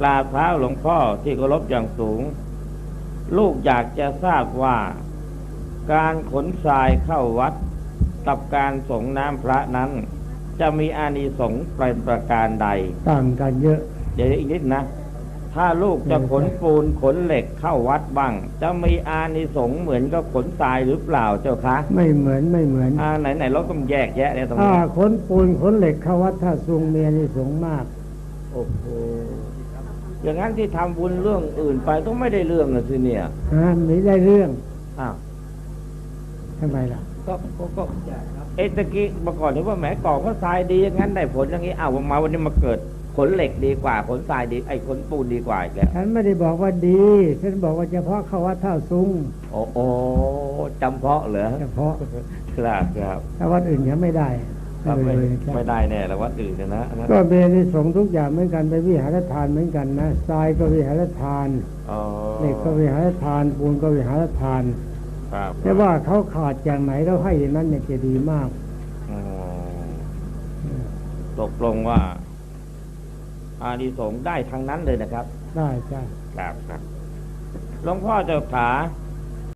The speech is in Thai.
กราบเท้าหลวงพ่อที่เคารพอย่างสูง ลูกอยากจะทราบว่า การขนทรายเข้าวัด กับการส่งน้ำพระนั้น จะมีอานิสงส์เป็นประการใด ต่างกันเยอะ เดี๋ยวอีกนิดนะ ถ้าลูกจะขนปูนขนเหล็กเข้าวัดบ้าง จะมีอานิสงส์เหมือนกับขนทรายหรือเปล่าเจ้าคะ ไม่เหมือนไม่เหมือนอ่าไหนไหนเราต้องแยกแยะเนี่ยตรงถ้านี้ขนปูนขนเหล็กเข้าวัดท่าซุงเมียนี่สงส์มาก โอ้โห อย่างนั้นที่ทำบุญเรื่องอื่นไปก็ไม่ได้เรื่องนะสิเนี่ยฮะไม่ได้เรื่องอ้าวทำไมล่ะ ก็ก็ก็เอะตะกี้เมื่อก่อนที่ว่าแหมก่อก็ทรายดีอย่างนั้นได้ผลอย่างนี้อ้าวมาวันนี้มาเกิดขนเหล็กดีกว่าขนทรายดีไอ้ขนปูนดีกว่าอีกแล้วฉันไม่ได้บอกว่าดี ฉันบอกว่าเฉพาะเข้าวัดท่าซุงโอ้โอ้จำเพาะเหรอเฉพาะครับครับถ้าวัดอื่นเขาไม่ได้ ครับไม่เลยใช่ไม่ได้แน่แล้ววัดอื่นเนี่ยนะนะก็เมียนี่สงส์ทุกอย่างเหมือนกันไปนวิหารทานเหมือนกันนะทรายก็วิหารทานอ๋อเหล็กก็วิหารทานปูนก็วิหารทานครับแต่ว่าเขาขาดอย่างไหนเราให้อย่างนั้นเนี่ยจะดีมากอ๋อตกลงว่า อานิสงส์ได้ทั้งนั้นเลยนะครับ ได้ใช่ครับครับหลวงพ่อเจ้าขา